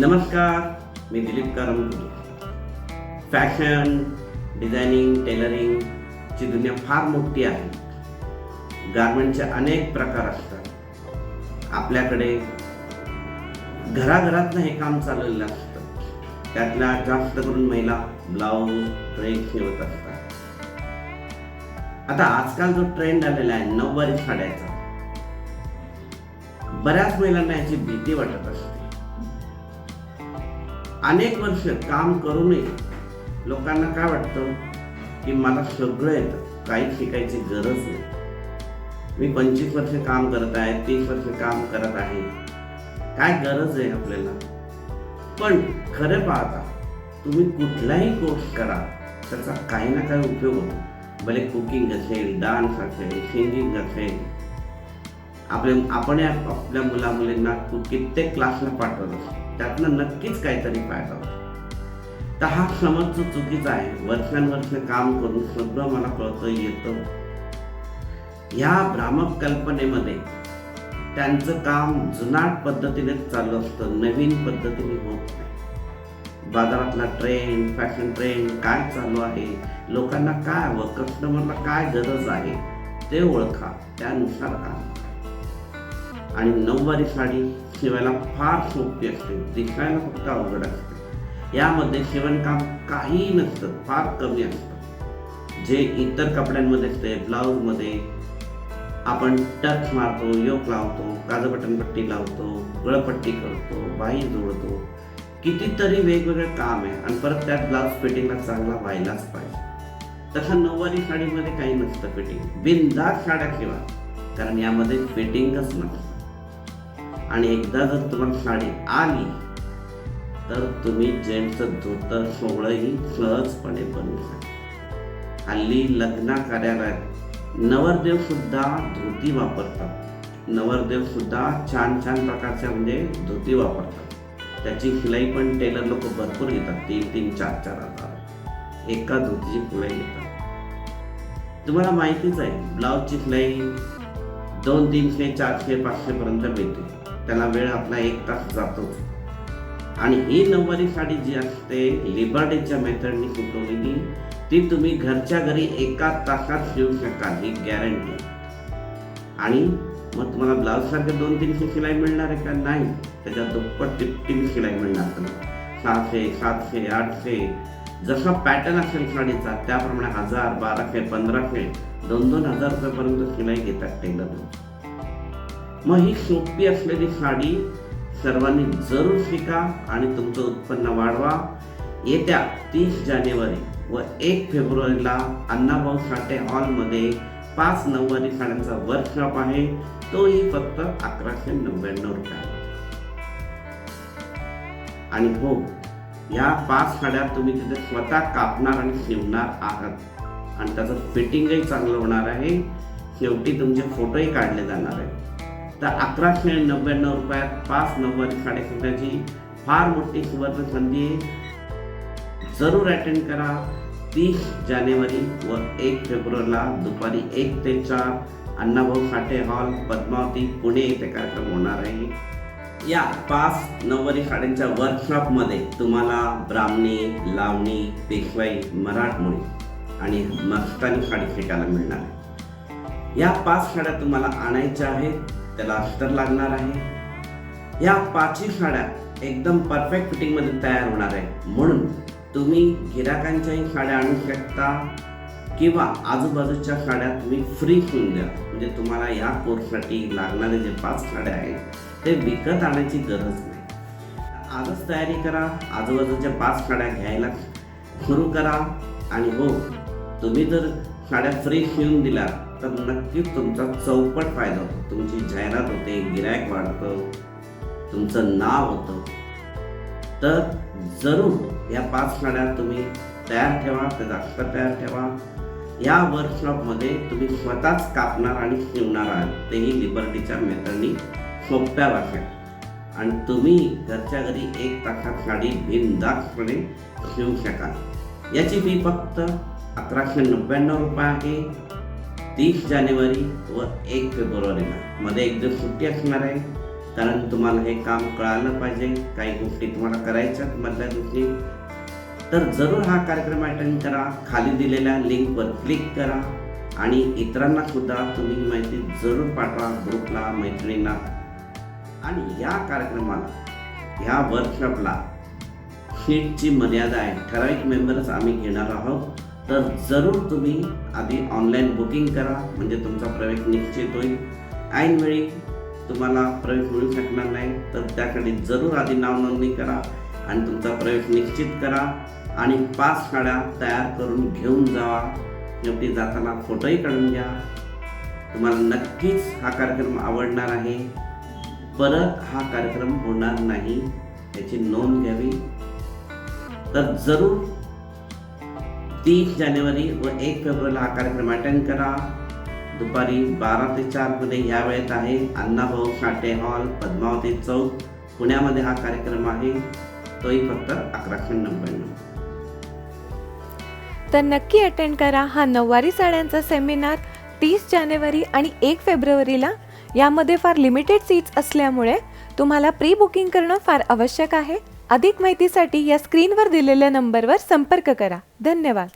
नमस्कार मी Dilip Karambule fashion designing टेलरिंगची दुनिया फार मोठी आहे. गारमेंटचे अनेक प्रकार असतात. आपल्याकडे घराघरातनं हे काम चाललेलं असतं. त्यातल्या जास्त करून महिला ब्लाऊज ड्रेस शिवत असतात. आता आजकाल जो ट्रेंड आलेला आहे नऊवारी साड्याचा बऱ्याच महिलांना याची भीती वाटत असते. अनेक वर्ष काम करूनही लोकांना काय वाटतं? की मला सगळं येतं. काही शिकायची गरज नाही. मी पंचवीस वर्ष काम करत आहे तीस वर्ष काम करत आहे. काय गरज आहे आपल्याला? पण खरं पाहता तुम्ही कुठलाही कोर्स करा त्याचा काही ना काही उपयोग होतो. भले कुकिंग असेल डान्स असेल सिंगिंग असेल. आपले आपण या आपल्या मुला मुलींना कित्येक क्लासला पाठवत असतो. त्यातनं नक्कीच काहीतरी फायदा होतो. तर हा समज जो चुकीचा आहे. वर्षानुवर्ष काम करून सगळं मला कळतं येतं. या भ्रामक कल्पनेमध्ये त्यांचं काम जुनाट पद्धतीने चालू असतं नवीन पद्धतीने होत नाही. बाजारातला ट्रेंड फॅशन ट्रेंड काय चालू आहे? लोकांना काय हवं? कस्टमरला काय गरज आहे? ते ओळखा. त्यानुसार काम आणि नऊवारी साडी शिवायला फार सोपी असते. दिसायला फक्त अवघड असते. यामध्ये शिवणकाम काही नसतं फार कमी असतं. जे इतर कपड्यांमध्ये असते ब्लाऊजमध्ये आपण टच मारतो योक लावतो काजं बटन पट्टी लावतो गळपट्टी करतो बाई जोडतो. कितीतरी वेगवेगळे काम आहे आणि परत त्यात ब्लाऊज फिटिंगला चांगला व्हायलाच पाहिजे. तसं नऊवारी साडीमध्ये काही नसतं फिटिंग. बिनदास साड्या किंवा कारण यामध्ये फिटिंगच नसतं आणि एकदा जर तुम्हाला साडी आली तर तुम्ही जेंट्सचं धोतर सोहळंही सहजपणे बनवू शकता. हल्ली लग्न कार्यालयात नवरदेव सुद्धा धोती वापरतात. नवरदेव सुद्धा छान छान प्रकारच्या म्हणजे धोती वापरतात. त्याची शिलाई पण टेलर लोक भरपूर घेतात तीन तीन चार चार हजार. एका धोतीची शिलाई घेतात. तुम्हाला माहितीच आहे ब्लाऊजची शिलाई दोन तीनशे चारशे पाचशे पर्यंत मिळते. त्याला वेळ आपला एक तास जातो. आणि ही नऊवारी साडी जी असते लिबर्टीच्या मेथडनी सुटवलेली ती तुम्ही घरच्या घरी एका तासात शिवू शकाल ही गॅरंटी आणि मग तुम्हाला ब्लाऊज सारखे दोन तीनशे शिलाई मिळणार आहे का? नाही. त्याच्यात दुप्पट तिप्पटीने शिलाई मिळणार. तुम्हाला सहाशे सातशे आठशे. जसा पॅटर्न असेल साडीचा त्याप्रमाणे हजार बाराशे पंधराशे दोन दोन हजार रुपयापर्यंत शिलाई घेतात टेलर मग ही सोपी असलेली साडी सर्वांनी जरूर शिका आणि तुमचं उत्पन्न वाढवा. येत्या तीस जानेवारी व एक फेब्रुवारीला अण्णाभाऊ साठे हॉलमध्ये पाच नऊवारी साड्यांचा वर्कशॉप आहे. तोही फक्त अकराशे नव्याण्णव रुपये आणि हो या पाच साड्या तुम्ही तिथे स्वतः कापणार आणि शिवणार आहात. आणि त्याचं फिटिंगही चांगलं होणार आहे. शेवटी तुमचे फोटोही काढले जाणार आहे तर अकराशे नव्याण्णव रुपयात पाच नव्वद साडे फार मोठी सुवर्ण संधी जरूर अटेंड करा. तीस जानेवारी व एक फेब्रुवारीला दुपारी एक ते चार अण्णाभाऊ साठे हॉल पद्मावती पुणे येथे कार्यक्रम होणार आहे. या पाच नऊवारी साड्यांच्या वर्कशॉपमध्ये तुम्हाला ब्राह्मणी लावणी पेशवाई मराठमोळी आणि मस्तानी साडी शिकायला मिळणार आहे. या पाच साड्या तुम्हाला आणायच्या आहेत. त्याला अस्तर लागणार आहे. या पाचही साड्या एकदम परफेक्ट फिटिंगमध्ये तयार होणार आहे. म्हणून तुम्ही गिराकांच्याही साड्या आणू शकता किंवा आजूबाजूच्या साड्या तुम्ही फ्री होऊन द्या. म्हणजे तुम्हाला या कोर्ससाठी लागणारे जे पाच साड्या आहेत ते विकत आणायची गरज नाही. आजच तयारी करा. आजूबाजूच्या पाच साड्या घ्यायला सुरू करा. आणि हो तुम्ही जर साड्या फ्री शिवून दिल्या तर नक्कीच तुमचा चौपट फायदा होतो. तुमची जाहिरात होते गिरायक वाढतं तुमचं नाव होतं. तर जरूर या पाच साड्या तुम्ही तयार ठेवा ते जास्त तयार ठेवा. या वर्कशॉपमध्ये तुम्ही स्वतःच कापणार आणि शिवणार आहात. तेही लिबर्टीच्या मेथडनी सोप्या भाषेत. आणि तुम्ही घरच्या घरी एक तासात साडी बिनदास्तपणे शिवू शकाल. याची फी फक्त अकराशे नव्याण्णव रुपये आहे तीस जानेवारी व एक फेब्रुवारीला मध्ये एक दिवस सुट्टी असणार आहे. कारण तुम्हाला हे काम कळालं पाहिजे. काही गोष्टी तुम्हाला करायच्यात मधल्या गोष्टी तर जरूर हा कार्यक्रम अटेंड करा. खाली दिलेल्या लिंकवर क्लिक करा. आणि इतरांना सुद्धा तुम्ही माहिती जरूर पाठवा ग्रुपला मैत्रिणींना. आणि या कार्यक्रमाला ह्या वर्कशॉपला सीटची मर्यादा आहे. ठराविक मेंबर्स आम्ही घेणार आहोत. तर जरूर तुम्ही आधी ऑनलाईन बुकिंग करा म्हणजे तुमचा प्रवेश निश्चित होईल. ऐनवेळी तुम्हाला प्रवेश मिळू शकणार नाही तर त्याकडे जरूर आधी नाव नोंदणी करा आणि तुमचा प्रवेश निश्चित करा आणि पाच काड्या तयार करून घेऊन जावा. शेवटी जाताना फोटोही काढून घ्या. तुम्हाला नक्कीच हा कार्यक्रम आवडणार आहे. परत हा कार्यक्रम होणार नाही याची नोंद घ्यावी. तर जरूर तीस जानेवारी व एक फेब्रुवारीला हा कार्यक्रम अटेंड करा. दुपारी बारा ते चारमध्ये या ह्या वेळेत आहे अण्णाभाऊ साठे हॉल पद्मावती चौक. पुण्यामध्ये हा कार्यक्रम आहे. तोही फक्त अकराशे नव्याण्णव. तर नक्की अटेंड करा हा नऊवारी साड्यांचा सेमिनार तीस जानेवारी आणि एक फेब्रुवारीला. यामध्ये फार लिमिटेड सीट्स असल्यामुळे तुम्हाला प्री बुकिंग करणं फार आवश्यक आहे. अधिक माहितीसाठी या स्क्रीनवर दिलेल्या नंबरवर संपर्क करा. धन्यवाद.